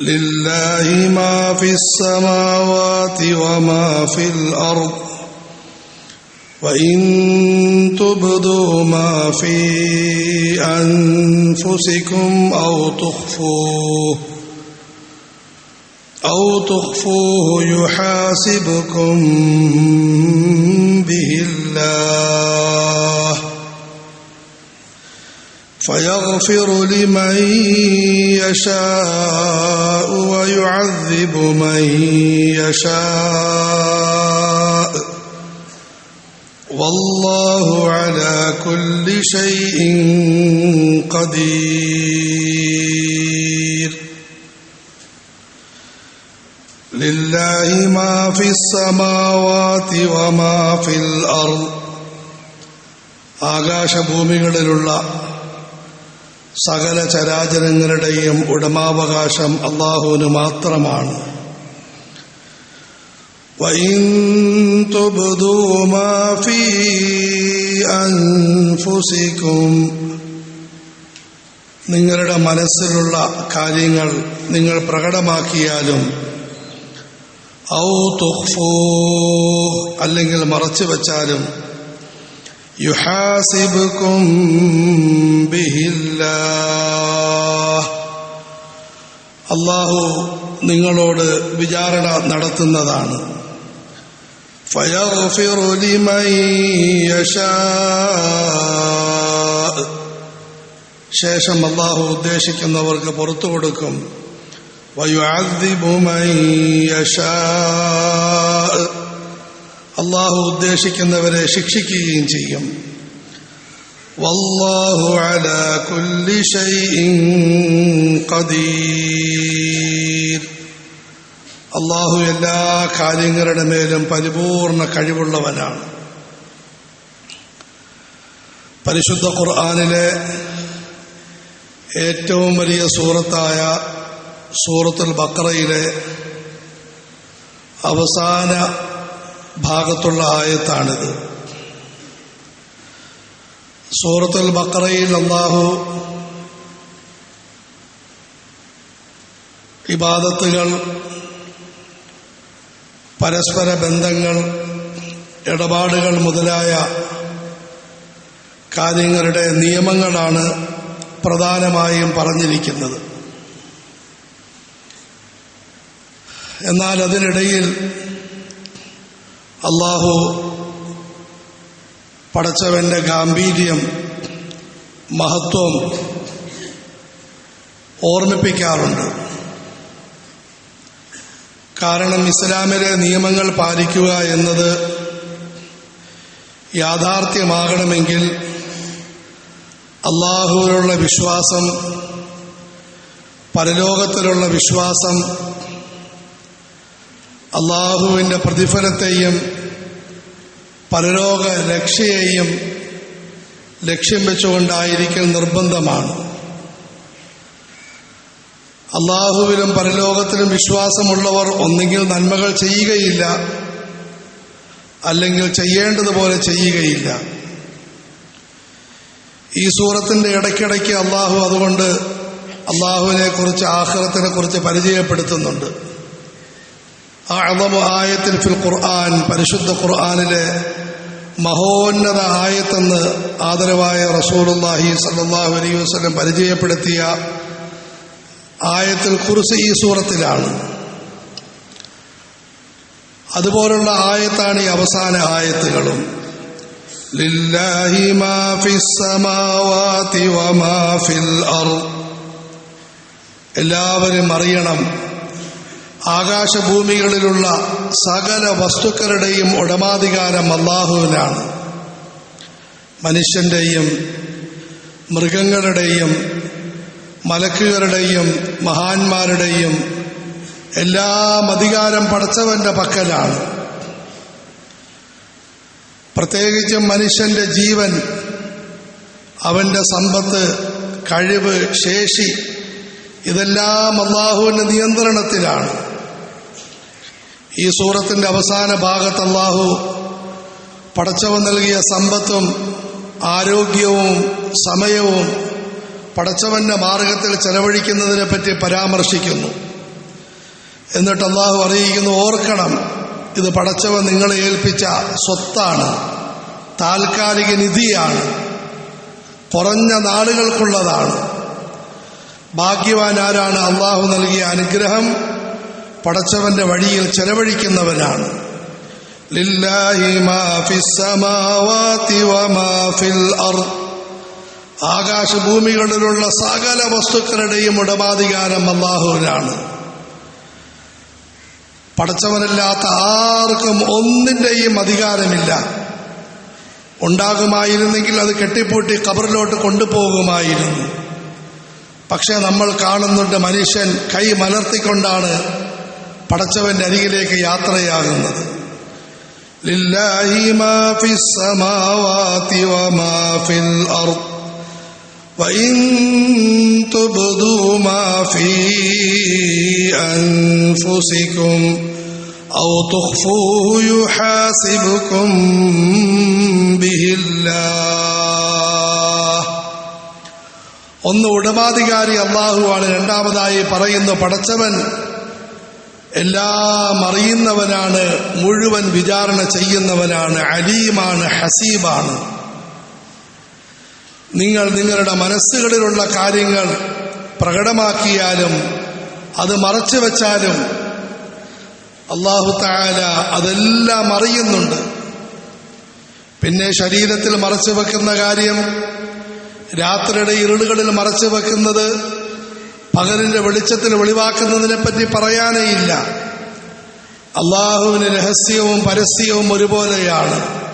لله ما في السماوات وما في الأرض وإن تبدوا ما في أنفسكم أو تخفوه أو تخفوه يحاسبكم به الله فيغفر لمن يشاء ويعذب من يشاء والله على كل شيء قدير لله ما في السماوات وما في الأرض ആകാശഭൂമികളിലുള്ള സകല ചരാചരങ്ങളുടെയും ഉടമാവകാശം അള്ളാഹുവിന് മാത്രമാണ് وإن تبدوا ما في أنفسكم നിങ്ങളുടെ മനസ്സിലുള്ള കാര്യങ്ങൾ നിങ്ങൾ പ്രകടമാക്കിയാലും ഔ തുഖ്ഫൂ അല്ലെങ്കിൽ മറച്ചു വച്ചാലും യുഹാസിബുക്കും ബിഹില്ലാഹ് അള്ളാഹു നിങ്ങളോട് വിചാരണ നടത്തുന്നതാണ് فيغفر لمن يشاء ശേഷം അള്ളാഹു ഉദ്ദേശിക്കുന്നവർക്ക് പുറത്തു കൊടുക്കും വയുഅദ്ദിബു മൻ യശാ അള്ളാഹു ഉദ്ദേശിക്കുന്നവരെ ശിക്ഷിക്കുകയും ചെയ്യും. വല്ലാഹു കുല്ലി ഖദീർ. അള്ളാഹു എല്ലാ കാര്യങ്ങളുടെ മേലും പരിപൂർണ കഴിവുള്ളവനാണ്. പരിശുദ്ധ ഖുർആാനിലെ ഏറ്റവും വലിയ സൂറത്തായ സൂറത്തുൽ ബക്കറയിലെ അവസാന ഭാഗത്തുള്ള ആയത്താണിത്. സൂറത്തുൽ ബക്കറയിൽ അള്ളാഹു ഇബാദത്തുകൾ പരസ്പര ബന്ധങ്ങൾ ഇടപാടുകൾ മുതലായ കാര്യങ്ങളുടെ നിയമങ്ങളാണ് പ്രധാനമായും പറഞ്ഞിരിക്കുന്നത്. എന്നാൽ അതിനിടയിൽ അള്ളാഹു പടച്ചവന്റെ ഗാംഭീര്യം മഹത്വം ഓർമ്മിപ്പിക്കാറുണ്ട്. കാരണം ഇസ്ലാമിലെ നിയമങ്ങൾ പാലിക്കുക എന്നത് യാഥാർത്ഥ്യമാകണമെങ്കിൽ അള്ളാഹുവിലുള്ള വിശ്വാസം പരലോകത്തിലുള്ള വിശ്വാസം അള്ളാഹുവിന്റെ പ്രതിഫലത്തെയും പരലോക രക്ഷയെയും ലക്ഷ്യം വെച്ചുകൊണ്ടായിരിക്കൽ നിർബന്ധമാണ്. അള്ളാഹുവിലും പരലോകത്തിലും വിശ്വാസമുള്ളവർ ഒന്നെങ്കിൽ നന്മകൾ ചെയ്യുകയില്ല അല്ലെങ്കിൽ ചെയ്യേണ്ടതുപോലെ ചെയ്യുകയില്ല. ഈ സൂറത്തിന്റെ ഇടയ്ക്കിടയ്ക്ക് അള്ളാഹു അതുകൊണ്ട് അള്ളാഹുവിനെ കുറിച്ച് ആഹ്റത്തിനെ കുറിച്ച് പരിചയപ്പെടുത്തുന്നുണ്ട്. ആയത്തിൽ ഫിൽ ഖുർആൻ പരിശുദ്ധ ഖുർആാനിലെ മഹോന്നത ആയത്തെന്ന് ആദരവായ റസൂലുല്ലാഹി സല്ലാഹു അലൈഹി വസ്ലം പരിചയപ്പെടുത്തിയ ആയത്തിൽ കുറിച്ച് ഈ സൂറത്തിലാണ്. അതുപോലുള്ള ആയത്താണ് ഈ അവസാന ആയത്തുകളും. ലില്ലാഹി മാ വമാ ഫിൽ എല്ലാവരും അറിയണം ആകാശഭൂമികളിലുള്ള സകല വസ്തുക്കളുടെയും ഉടമാധികാരം അള്ളാഹുവിനാണ് മനുഷ്യന്റെയും മൃഗങ്ങളുടെയും മലക്കുകളുടെയും മഹാന്മാരുടെയും എല്ലാം അധികാരം പടച്ചവന്റെ പക്കലാണ്. പ്രത്യേകിച്ചും മനുഷ്യന്റെ ജീവൻ അവന്റെ സമ്പത്ത് കഴിവ് ശേഷി ഇതെല്ലാം അള്ളാഹുവിന്റെ നിയന്ത്രണത്തിലാണ്. ഈ സൂറത്തിന്റെ അവസാന ഭാഗത്ത് അള്ളാഹു പടച്ചവൻ നൽകിയ സമ്പത്തും ആരോഗ്യവും സമയവും പടച്ചവന്റെ മാർഗത്തിൽ ചെലവഴിക്കുന്നതിനെ പറ്റി പരാമർശിക്കുന്നു. എന്നിട്ട് അള്ളാഹു അറിയിക്കുന്നു ഓർക്കണം ഇത് പടച്ചവൻ നിങ്ങളെ ഏൽപ്പിച്ച സ്വത്താണ് താൽക്കാലിക നിധിയാണ് കുറഞ്ഞ നാളുകൾക്കുള്ളതാണ്. ഭാഗ്യവാൻ ആരാണ് അള്ളാഹു നൽകിയ അനുഗ്രഹം. പടച്ചവന്റെ വഴിയിൽ അർദ്. ആകാശഭൂമികളിലുള്ള സകല വസ്തുക്കളുടെയും ഉടമാധികാരം അള്ളാഹുവിനാണ്. പടച്ചവനല്ലാത്ത ആർക്കും ഒന്നിന്റെയും അധികാരമില്ല. ഉണ്ടാകുമായിരുന്നെങ്കിൽ അത് കെട്ടിപ്പൂട്ടി കബറിലോട്ട് കൊണ്ടുപോകുമായിരുന്നു. പക്ഷെ നമ്മൾ കാണുന്നുണ്ട് മനുഷ്യൻ കൈ മലർത്തിക്കൊണ്ടാണ് പടച്ചവന്റെ അരികിലേക്ക് യാത്രയാകുന്നത് ലില്ലാഹി മാ ഫിസ് സമാവാതി വമാ ഫിൽ അർദ് وإن تبدوا ما في أنفسكم أو تخفوه يحاسبكم به الله ഒന്ന് ഉടമാധികാരി അള്ളാഹുവാണ് രണ്ടാമതായി പറയുന്നു പടച്ചവൻ എല്ലാം അറിയുന്നവനാണ് മുഴുവൻ വിചാരണ ചെയ്യുന്നവനാണ് അലീമാണ് ഹസീബാണ്. നിങ്ങൾ നിങ്ങളുടെ മനസ്സുകളിലുള്ള കാര്യങ്ങൾ പ്രകടമാക്കിയാലും അത് മറച്ചു വച്ചാലും അള്ളാഹു താല അതെല്ലാം അറിയുന്നുണ്ട്. പിന്നെ ശരീരത്തിൽ മറച്ചു വെക്കുന്ന കാര്യം രാത്രിയുടെ ഇരുളുകളിൽ മറച്ചു വെക്കുന്നത് പകലിന്റെ വെളിച്ചത്തിൽ വെളിവാക്കുന്നതിനെ പറ്റി പറയാനേ ഇല്ല. അള്ളാഹുവിന് രഹസ്യവും പരസ്യവും ഒരുപോലെയാണ്.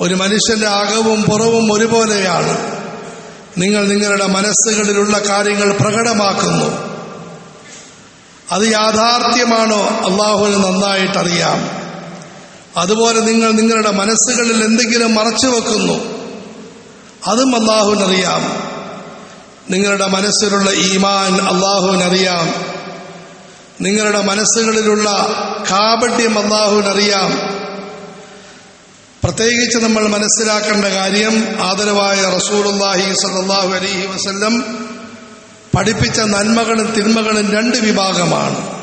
ഒരു മനുഷ്യന്റെ അകവും പുറവും ഒരുപോലെയാണ്. നിങ്ങൾ നിങ്ങളുടെ മനസ്സുകളിലുള്ള കാര്യങ്ങൾ പ്രകടമാക്കുന്നു. അത് യാഥാർത്ഥ്യമാണോ അള്ളാഹുവിന് നന്നായിട്ടറിയാം. അതുപോലെ നിങ്ങൾ നിങ്ങളുടെ മനസ്സുകളിൽ എന്തെങ്കിലും മറച്ചു വെക്കുന്നു അതും അള്ളാഹുവിനറിയാം. നിങ്ങളുടെ മനസ്സിലുള്ള ഈമാൻ അള്ളാഹുവിനറിയാം. നിങ്ങളുടെ മനസ്സുകളിലുള്ള കാപട്യം അള്ളാഹുവിനറിയാം. പ്രത്യേകിച്ച് നമ്മൾ മനസ്സിലാക്കേണ്ട കാര്യം ആദരവായ റസൂലുല്ലാഹി സല്ലാഹു അലഹി വസ്ല്ലം പഠിപ്പിച്ച നന്മകളും തിന്മകളും രണ്ട് വിഭാഗമാണ്.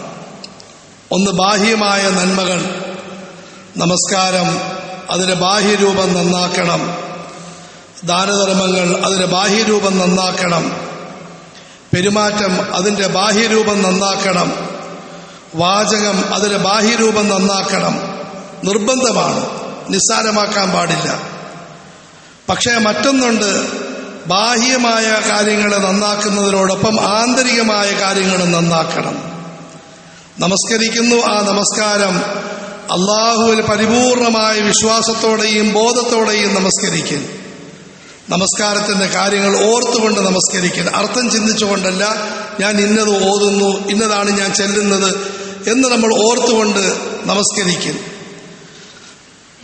ഒന്ന് ബാഹ്യമായ നന്മകൾ. നമസ്കാരം അതിന്റെ ബാഹ്യരൂപം നന്നാക്കണം. ദാനധർമ്മങ്ങൾ അതിന്റെ ബാഹ്യരൂപം നന്നാക്കണം. പെരുമാറ്റം അതിന്റെ ബാഹ്യരൂപം നന്നാക്കണം. വാചകം അതിന്റെ ബാഹ്യരൂപം നന്നാക്കണം. നിർബന്ധമാണ്. നിസ്സാരമാക്കാൻ പാടില്ല. പക്ഷേ മറ്റൊന്നുണ്ട്. ബാഹ്യമായ കാര്യങ്ങളെ നന്നാക്കുന്നതിനോടൊപ്പം ആന്തരികമായ കാര്യങ്ങളും നന്നാക്കണം. നമസ്കരിക്കുന്നു ആ നമസ്കാരം അള്ളാഹുവിൽ പരിപൂർണമായ വിശ്വാസത്തോടെയും ബോധത്തോടെയും നമസ്കരിക്കും നമസ്കാരത്തിന്റെ കാര്യങ്ങൾ ഓർത്തുകൊണ്ട് നമസ്കരിക്കുന്നു. അർത്ഥം ചിന്തിച്ചുകൊണ്ടല്ല ഞാൻ ഇന്നത് ഓതുന്നു ഇന്നതാണ് ഞാൻ ചെല്ലുന്നത് എന്ന് നമ്മൾ ഓർത്തുകൊണ്ട് നമസ്കരിക്കുന്നു.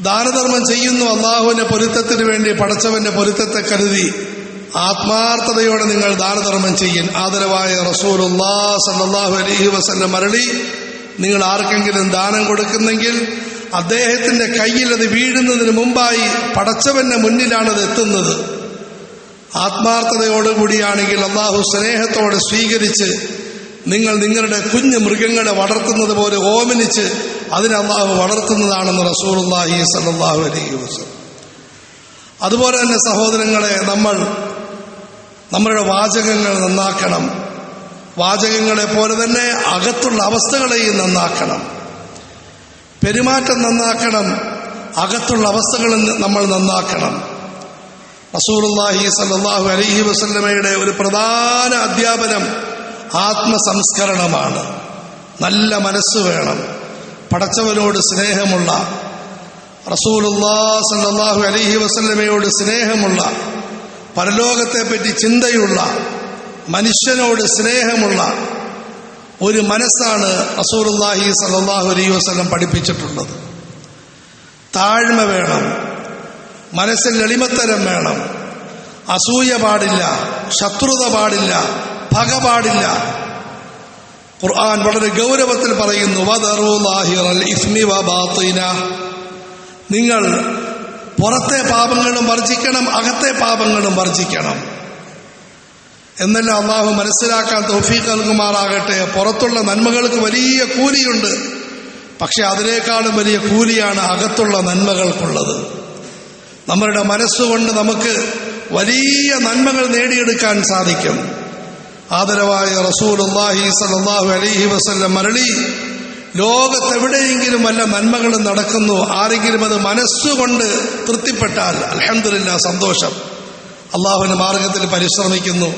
ദാനധർമ്മം ചെയ്യുന്നു അള്ളാഹുവിന്റെ പൊരുത്തത്തിന് വേണ്ടി പടച്ചവന്റെ പൊരുത്തത്തെ കരുതി ആത്മാർത്ഥതയോടെ നിങ്ങൾ ദാനധർമ്മം ചെയ്യും ആദരവായ റസൂലുല്ലാ സല്ലാഹു അലഹി വസല്ലം മരളി നിങ്ങൾ ആർക്കെങ്കിലും ദാനം കൊടുക്കുന്നെങ്കിൽ അദ്ദേഹത്തിന്റെ കയ്യിൽ അത് വീഴുന്നതിന് മുമ്പായി പടച്ചവന്റെ മുന്നിലാണത് എത്തുന്നത്. ആത്മാർത്ഥതയോടുകൂടിയാണെങ്കിൽ അള്ളാഹു സ്നേഹത്തോടെ സ്വീകരിച്ച് നിങ്ങൾ നിങ്ങളുടെ കുഞ്ഞു മൃഗങ്ങളെ വളർത്തുന്നത് പോലെ ഓമനിച്ച് അതിനെ അള്ളാഹു വളർത്തുന്നതാണെന്ന് റസൂലുല്ലാഹി സല്ലാഹു അലൈഹി വസ്ലം അതുപോലെ തന്നെ സഹോദരങ്ങളെ നമ്മൾ നമ്മളുടെ വാചകങ്ങൾ നന്നാക്കണം. വാചകങ്ങളെ പോലെ തന്നെ അകത്തുള്ള അവസ്ഥകളെയും നന്നാക്കണം. പെരുമാറ്റം നന്നാക്കണം. അകത്തുള്ള അവസ്ഥകളും നമ്മൾ നന്നാക്കണം. റസൂലുല്ലാഹി സല്ലാഹു അലൈഹി വസല്ലമയുടെ ഒരു പ്രധാന അധ്യാപനം ആത്മസംസ്കരണമാണ്. നല്ല മനസ്സ് വേണം പടച്ചവനോട് സ്നേഹമുള്ള റസൂലുല്ലാ സല്ലാഹു അലൈഹി വസല്ലമയോട് സ്നേഹമുള്ള പരലോകത്തെപ്പറ്റി ചിന്തയുള്ള മനുഷ്യനോട് സ്നേഹമുള്ള ഒരു മനസ്സാണ് റസൂലുല്ലാഹി സല്ലാഹു അലൈഹി വസ്ലം പഠിപ്പിച്ചിട്ടുള്ളത്. താഴ്മ വേണം മനസ്സിൽ എളിമത്തരം വേണം. അസൂയ പാടില്ല ശത്രുത പാടില്ല പക പാടില്ല. ഖുർആൻ വളരെ ഗൗരവത്തിൽ പറയുന്നു നിങ്ങൾ പുറത്തെ പാപങ്ങളും വർജിക്കണം അകത്തെ പാപങ്ങളും വർജിക്കണം. എന്നെല്ലാം അള്ളാഹു മനസ്സിലാക്കാൻ തൗഫീഖ് നൽകുമാറാകട്ടെ. പുറത്തുള്ള നന്മകൾക്ക് വലിയ കൂലിയുണ്ട്. പക്ഷെ അതിനേക്കാളും വലിയ കൂലിയാണ് അകത്തുള്ള നന്മകൾക്കുള്ളത്. നമ്മളുടെ മനസ്സുകൊണ്ട് നമുക്ക് വലിയ നന്മകൾ നേടിയെടുക്കാൻ സാധിക്കും. ആദരവായ അള്ളാഹി സലാഹു അലൈഹി വസല്ലം മരളി ലോകത്തെവിടെയെങ്കിലും വല്ല നന്മകളും നടക്കുന്നു ആരെങ്കിലും അത് മനസ്സുകൊണ്ട് തൃപ്തിപ്പെട്ടാൽ അലഹമില്ല സന്തോഷം. അള്ളാഹുവിന്റെ മാർഗത്തിൽ പരിശ്രമിക്കുന്നു.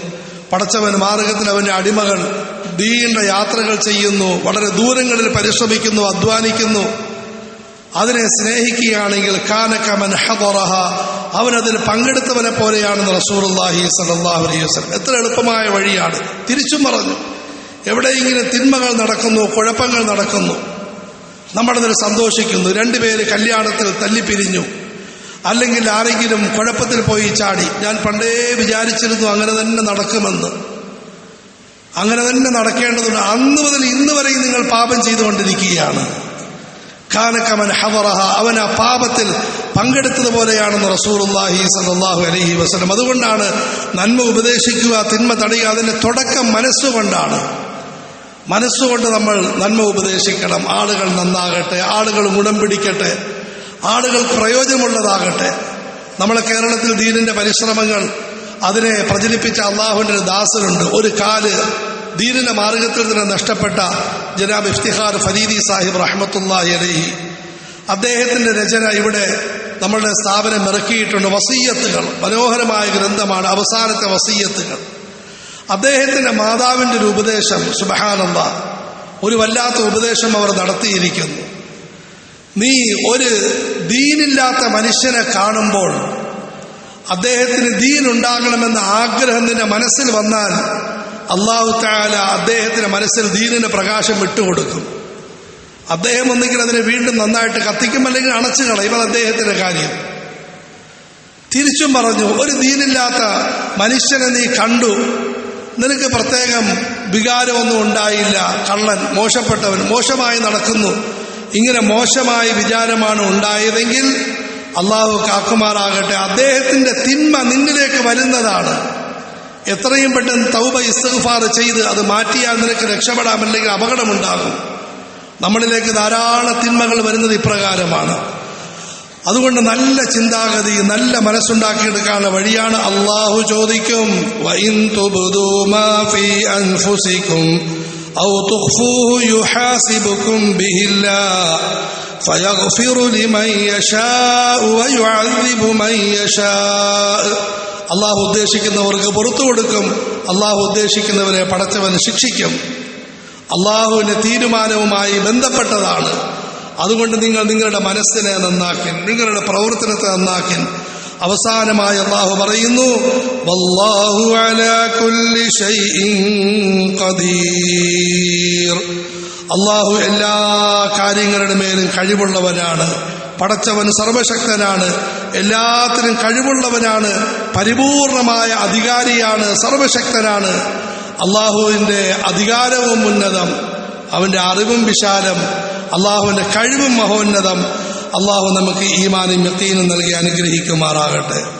പടച്ചവൻ മാർഗത്തിൽ അവന്റെ അടിമകൾ ദീണ്ട യാത്രകൾ ചെയ്യുന്നു വളരെ ദൂരങ്ങളിൽ പരിശ്രമിക്കുന്നു അധ്വാനിക്കുന്നു. അതിനെ സ്നേഹിക്കുകയാണെങ്കിൽ കാനക്കമൻ ഹറഹ അവനതിൽ പങ്കെടുത്തവനെ പോലെയാണെന്ന് റസൂർല്ലാഹി സലാഹു അലൈഹി എത്ര എളുപ്പമായ വഴിയാണ്. തിരിച്ചും പറഞ്ഞു ഇങ്ങനെ തിന്മകൾ നടക്കുന്നു കുഴപ്പങ്ങൾ നടക്കുന്നു. നമ്മളതിൽ സന്തോഷിക്കുന്നു. രണ്ടുപേര് കല്യാണത്തിൽ തല്ലിപ്പിരിഞ്ഞു. അല്ലെങ്കിൽ ആരെങ്കിലും കുഴപ്പത്തിൽ പോയി ചാടി. ഞാൻ പണ്ടേ വിചാരിച്ചിരുന്നു അങ്ങനെ തന്നെ നടക്കുമെന്ന്. അങ്ങനെ തന്നെ നടക്കേണ്ടതുണ്ട്. അന്ന് മുതൽ ഇന്ന് വരെയും നിങ്ങൾ പാപം ചെയ്തുകൊണ്ടിരിക്കുകയാണ്. ഖാനക്കമൻ ഹവറഹ അവൻ ആ പാപത്തിൽ പങ്കെടുത്തതുപോലെയാണെന്ന് റസൂർല്ലാഹി സലാഹു അലഹി വസ്ലം അതുകൊണ്ടാണ് നന്മ ഉപദേശിക്കുക തിന്മ തടയുക അതിന്റെ തുടക്കം മനസ്സുകൊണ്ടാണ്. മനസ്സുകൊണ്ട് നമ്മൾ നന്മ ഉപദേശിക്കണം. ആളുകൾ നന്നാകട്ടെ ആളുകൾ ഗുണം പിടിക്കട്ടെ ആളുകൾ പ്രയോജനമുള്ളതാകട്ടെ. നമ്മളെ കേരളത്തിൽ ദീനിന്റെ പരിശ്രമങ്ങൾ അതിനെ പ്രചരിപ്പിച്ച അള്ളാഹുവിന്റെ ഒരു ദാസനുണ്ട്. ഒരു കാൽ ദീനിന്റെ മാർഗത്തിൽ തന്നെ നഷ്ടപ്പെട്ട ജനാബ് ഇഫ്തിഹാർ ഫരീദി സാഹിബ് റഹ്മത്തുല്ലാഹി അലഹി. അദ്ദേഹത്തിന്റെ രചന ഇവിടെ നമ്മളുടെ സ്ഥാപനം ഇറക്കിയിട്ടുണ്ട്. വസീയത്തുകൾ മനോഹരമായ ഗ്രന്ഥമാണ് അവസാനത്തെ വസീയത്തുകൾ. അദ്ദേഹത്തിന്റെ മാതാവിന്റെ ഒരു ഉപദേശം സുബഹാനന്ദ ഒരു വല്ലാത്ത ഉപദേശം അവർ നടത്തിയിരിക്കുന്നു. നീ ഒരു ദീനില്ലാത്ത മനുഷ്യനെ കാണുമ്പോൾ അദ്ദേഹത്തിന് ദീൻ ഉണ്ടാകണമെന്ന ആഗ്രഹം നിന്റെ മനസ്സിൽ വന്നാൽ അള്ളാഹു താല അദ്ദേഹത്തിന്റെ മനസ്സിൽ ദീനിന് പ്രകാശം വിട്ടുകൊടുക്കും. അദ്ദേഹം ഒന്നെങ്കിൽ അതിനെ വീണ്ടും നന്നായിട്ട് കത്തിക്കും അല്ലെങ്കിൽ അണച്ചു കളയും. അത് അദ്ദേഹത്തിന്റെ കാര്യം. തിരിച്ചും പറഞ്ഞു ഒരു ദീനില്ലാത്ത മനുഷ്യനെ നീ കണ്ടു. നിനക്ക് പ്രത്യേകം വികാരമൊന്നും ഉണ്ടായില്ല. കള്ളൻ മോശപ്പെട്ടവൻ മോശമായി നടക്കുന്നു. ഇങ്ങനെ മോശമായ വിചാരമാണ് ഉണ്ടായതെങ്കിൽ അള്ളാഹു കാക്കുമാറാകട്ടെ. അദ്ദേഹത്തിന്റെ തിന്മ നിന്നിലേക്ക് വരുന്നതാണ്. എത്രയും പെട്ടെന്ന് തൗബ ഇസ്തഫാർ ചെയ്ത് അത് മാറ്റിയാൽ നിനക്ക് രക്ഷപ്പെടാമല്ലെങ്കിൽ അപകടമുണ്ടാകും. നമ്മളിലേക്ക് ധാരാളം തിന്മകൾ വരുന്നത് ഇപ്രകാരമാണ്. അതുകൊണ്ട് നല്ല ചിന്താഗതി നല്ല മനസ്സുണ്ടാക്കിയെടുക്കാനുള്ള വഴിയാണ് അള്ളാഹു ചോദിക്കും ഫയഗ്ഫിറു ലിമൻ മാ വയുഅദ്ദിബു അൻഫുസിക്കും أو അള്ളാഹു ഉദ്ദേശിക്കുന്നവർക്ക് പുറത്തു കൊടുക്കും. അള്ളാഹു ഉദ്ദേശിക്കുന്നവരെ പടച്ചവൻ ശിക്ഷിക്കും. അള്ളാഹുവിന്റെ തീരുമാനവുമായി ബന്ധപ്പെട്ടതാണ്. അതുകൊണ്ട് നിങ്ങൾ നിങ്ങളുടെ മനസ്സിനെ നന്നാക്കി നിങ്ങളുടെ പ്രവർത്തനത്തെ നന്നാക്കി അവസാനമായി അള്ളാഹു പറയുന്നു അള്ളാഹു എല്ലാ കാര്യങ്ങളുടെ മേലും കഴിവുള്ളവനാണ്. പടച്ചവൻ സർവശക്തനാണ് എല്ലാത്തിനും കഴിവുള്ളവനാണ് പരിപൂർണമായ അധികാരിയാണ് സർവശക്തനാണ്. അള്ളാഹുവിന്റെ അധികാരവും ഉന്നതം അവന്റെ അറിവും വിശാലം അള്ളാഹുവിന്റെ കഴിവും മഹോന്നതം. അള്ളാഹു നമുക്ക് ഈമാനും യക്കീനും നൽകി അനുഗ്രഹിക്കുമാറാകട്ടെ.